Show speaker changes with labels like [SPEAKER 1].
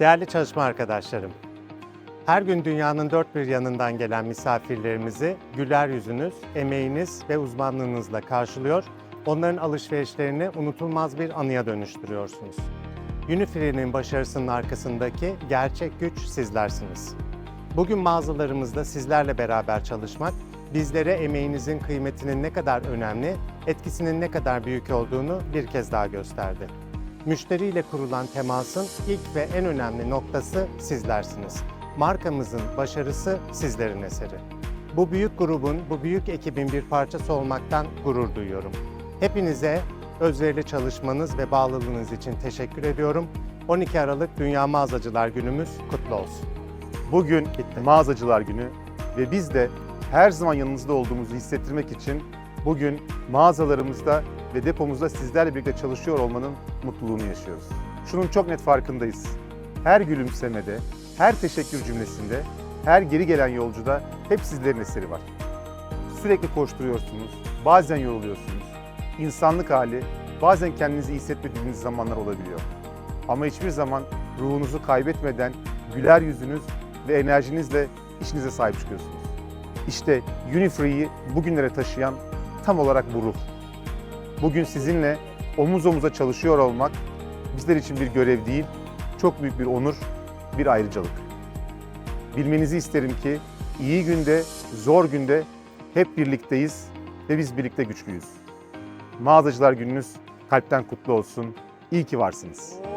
[SPEAKER 1] Değerli çalışma arkadaşlarım, her gün dünyanın dört bir yanından gelen misafirlerimizi güler yüzünüz, emeğiniz ve uzmanlığınızla karşılıyor, onların alışverişlerini unutulmaz bir anıya dönüştürüyorsunuz. Unifree'nin başarısının arkasındaki gerçek güç sizlersiniz. Bugün mağazalarımızda sizlerle beraber çalışmak, bizlere emeğinizin kıymetinin ne kadar önemli, etkisinin ne kadar büyük olduğunu bir kez daha gösterdi. Müşteriyle kurulan temasın ilk ve en önemli noktası sizlersiniz. Markamızın başarısı sizlerin eseri. Bu büyük grubun, bu büyük ekibin bir parçası olmaktan gurur duyuyorum. Hepinize özverili çalışmanız ve bağlılığınız için teşekkür ediyorum. 12 Aralık Dünya Mağazacılar Günümüz kutlu olsun.
[SPEAKER 2] Bugün mağazacılar günü ve biz de her zaman yanınızda olduğumuzu hissettirmek için bugün mağazalarımızda ve depomuzda sizlerle birlikte çalışıyor olmanın mutluluğunu yaşıyoruz. Şunun çok net farkındayız. Her gülümsemede, her teşekkür cümlesinde, her geri gelen yolcuda hep sizlerin eseri var. Sürekli koşturuyorsunuz, bazen yoruluyorsunuz. İnsanlık hali, bazen kendinizi hissetmediğiniz zamanlar olabiliyor. Ama hiçbir zaman ruhunuzu kaybetmeden güler yüzünüz ve enerjinizle işinize sahip çıkıyorsunuz. İşte Unifree'yi bugünlere taşıyan tam olarak bu ruh. Bugün sizinle omuz omuza çalışıyor olmak bizler için bir görev değil, çok büyük bir onur, bir ayrıcalık. Bilmenizi isterim ki iyi günde, zor günde hep birlikteyiz ve biz birlikte güçlüyüz. Mağazacılar gününüz kalpten kutlu olsun. İyi ki varsınız.